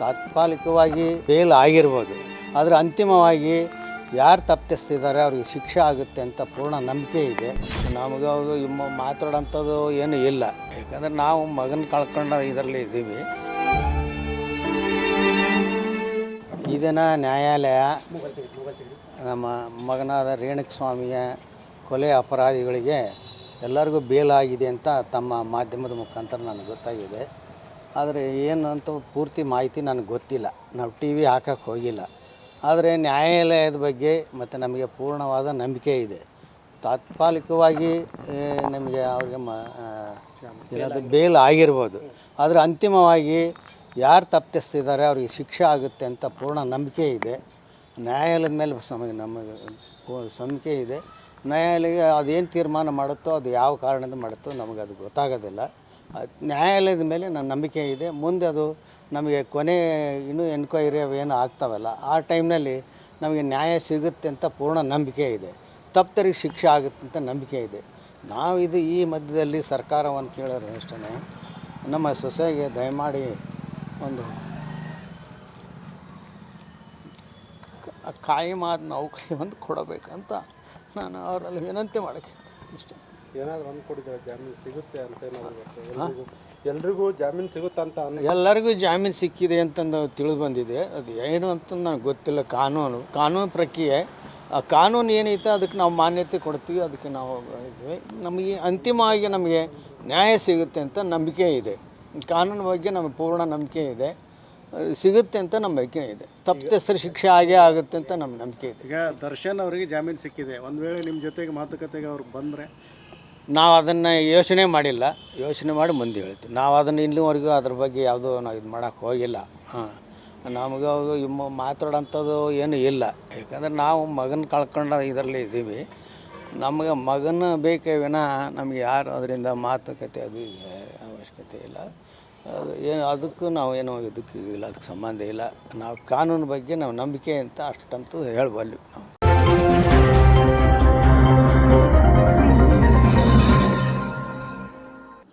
ತಾತ್ಕಾಲಿಕವಾಗಿ ಫೇಲ್ ಆಗಿರ್ಬೋದು. ಆದರೆ ಅಂತಿಮವಾಗಿ ಯಾರು ತಪ್ಪಿಸ್ತಿದ್ದಾರೆ ಅವ್ರಿಗೆ ಶಿಕ್ಷೆ ಆಗುತ್ತೆ ಅಂತ ಪೂರ್ಣ ನಂಬಿಕೆ ಇದೆ. ನಮಗೆ ಅವರು ಇಮ್ಮ ಮಾತಾಡೋಂಥದ್ದು ಏನೂ ಇಲ್ಲ. ಯಾಕಂದರೆ ನಾವು ಮಗನ ಕಳ್ಕೊಂಡು ಇದರಲ್ಲಿ ಇದ್ದೀವಿ. ಇದನ್ನ ನ್ಯಾಯಾಲಯ ನಮ್ಮ ಮಗನಾದ ರೇಣುಕಸ್ವಾಮಿಯ ಕೊಲೆ ಅಪರಾಧಿಗಳಿಗೆ ಎಲ್ಲರಿಗೂ ಬೇಲಾಗಿದೆ ಅಂತ ತಮ್ಮ ಮಾಧ್ಯಮದ ಮುಖಾಂತರ ನನಗೆ ಗೊತ್ತಾಗಿದೆ. ಆದರೆ ಏನಂತ ಪೂರ್ತಿ ಮಾಹಿತಿ ನನಗೆ ಗೊತ್ತಿಲ್ಲ. ನಾವು ಟಿ ವಿ ಹಾಕಕ್ಕೆ ಹೋಗಿಲ್ಲ. ಆದರೆ ನ್ಯಾಯಾಲಯದ ಬಗ್ಗೆ ಮತ್ತು ನಮಗೆ ಪೂರ್ಣವಾದ ನಂಬಿಕೆ ಇದೆ. ತಾತ್ಕಾಲಿಕವಾಗಿ ನಮಗೆ ಅವ್ರಿಗೆ ಬೇಲ್ ಆಗಿರ್ಬೋದು. ಆದರೆ ಅಂತಿಮವಾಗಿ ಯಾರು ತಪ್ಪಿಸ್ತಿದ್ದಾರೆ, ಅವ್ರಿಗೆ ಶಿಕ್ಷೆ ಆಗುತ್ತೆ ಅಂತ ಪೂರ್ಣ ನಂಬಿಕೆ ಇದೆ. ನ್ಯಾಯಾಲಯದ ಮೇಲೆ ನಮಗೆ ನಮಗೆ ನಂಬಿಕೆ ಇದೆ. ನ್ಯಾಯಾಲಯ ಅದೇನು ತೀರ್ಮಾನ ಮಾಡುತ್ತೋ, ಅದು ಯಾವ ಕಾರಣದಿಂದ ಮಾಡುತ್ತೋ ನಮಗೆ ಅದು ಗೊತ್ತಾಗೋದಿಲ್ಲ. ನ್ಯಾಯಾಲಯದ ಮೇಲೆ ನನ್ನ ನಂಬಿಕೆ ಇದೆ. ಮುಂದೆ ಅದು ನಮಗೆ ಕೊನೆ ಇನ್ನೂ ಎನ್ಕ್ವೈರಿ ಅವೇನು ಆಗ್ತಾವಲ್ಲ, ಆ ಟೈಮ್ನಲ್ಲಿ ನಮಗೆ ನ್ಯಾಯ ಸಿಗುತ್ತೆ ಅಂತ ಪೂರ್ಣ ನಂಬಿಕೆ ಇದೆ. ತಪ್ಪರಿಗೆ ಶಿಕ್ಷೆ ಆಗುತ್ತೆ ಅಂತ ನಂಬಿಕೆ ಇದೆ. ನಾವು ಇದು ಈ ಮಧ್ಯದಲ್ಲಿ ಸರ್ಕಾರವನ್ನು ಕೇಳೋರು ಅಷ್ಟೇ ನಮ್ಮ ಸೊಸೆಗೆ ದಯಮಾಡಿ ಒಂದು ಕಾಯಿ ಕಾಯಮಾದ ನೌಕರಿ ಒಂದು ಕೊಡಬೇಕಂತ ನಾನು ಅವರಲ್ಲಿ ವಿನಂತಿ ಮಾಡೋಕ್ಕೆ ಇಷ್ಟೇ ಏನಾದ್ರು ಜಾಮೀನು ಸಿಗುತ್ತೆ ಅಂತ ಏನಾದ್ರು? ಎಲ್ರಿಗೂ ಜಾಮೀನು ಸಿಗುತ್ತಂತ ಎಲ್ಲರಿಗೂ ಜಾಮೀನು ಸಿಕ್ಕಿದೆ ಅಂತಂದು ತಿಳಿದು ಬಂದಿದೆ. ಅದು ಏನು ಅಂತ ನನಗೆ ಗೊತ್ತಿಲ್ಲ. ಕಾನೂನು ಕಾನೂನು ಪ್ರಕ್ರಿಯೆ. ಆ ಕಾನೂನು ಏನೈತೆ ಅದಕ್ಕೆ ನಾವು ಮಾನ್ಯತೆ ಕೊಡ್ತೀವಿ ಅದಕ್ಕೆ ನಾವು ಇದ್ವಿ. ನಮಗೆ ಅಂತಿಮವಾಗಿ ನಮಗೆ ನ್ಯಾಯ ಸಿಗುತ್ತೆ ಅಂತ ನಂಬಿಕೆ ಇದೆ. ಕಾನೂನು ಬಗ್ಗೆ ನಮಗೆ ಪೂರ್ಣ ನಂಬಿಕೆ ಇದೆ. ಸಿಗುತ್ತೆ ಅಂತ ನಂಬಿಕೆ ಇದೆ. ತಪ್ಪಿತಸ್ಥರ ಶಿಕ್ಷೆ ಆಗೇ ಆಗುತ್ತೆ ಅಂತ ನಮ್ಮ ನಂಬಿಕೆ ಇದೆ. ಈಗ ದರ್ಶನ್ ಅವರಿಗೆ ಜಾಮೀನು ಸಿಕ್ಕಿದೆ. ಒಂದು ವೇಳೆ ನಿಮ್ಮ ಜೊತೆಗೆ ಮಾತುಕತೆಗೆ ಅವ್ರಿಗೆ ಬಂದರೆ ನಾವು ಅದನ್ನು ಯೋಚನೆ ಮಾಡಿಲ್ಲ. ಯೋಚನೆ ಮಾಡಿ ಮುಂದೆ ಹೇಳ್ತೀವಿ ನಾವು ಅದನ್ನು ಇಲ್ಲಿವರೆಗೂ ಅದ್ರ ಬಗ್ಗೆ ಯಾವುದೂ ನಾವು ಇದು ಮಾಡೋಕ್ಕೆ ಹೋಗಿಲ್ಲ. ಹಾಂ. ನಮಗೆ ಅವರು ಇಮ್ಮ ಮಾತಾಡೋಂಥದ್ದು ಏನೂ ಇಲ್ಲ. ಯಾಕಂದ್ರೆ ನಾವು ಮಗನ ಕಳ್ಕೊಂಡು ಇದರಲ್ಲಿ ಇದ್ದೀವಿ. ನಮಗೆ ಮಗನ ಬೇಕೇ ವಿನಃ ನಮಗೆ ಯಾರು ಅದರಿಂದ ಮಾತುಕತೆ ಅದು ಅವಶ್ಯಕತೆ ಇಲ್ಲ. ಅದು ಏನು, ಅದಕ್ಕೂ ನಾವು ಏನೋ ಇದಕ್ಕೆ ಇಲ್ಲ, ಅದಕ್ಕೆ ಸಂಬಂಧ ಇಲ್ಲ. ನಾವು ಕಾನೂನು ಬಗ್ಗೆ ನಾವು ನಂಬಿಕೆ ಅಂತ ಅಷ್ಟಂತೂ ಹೇಳಬಲ್ವಿ ನಾವು.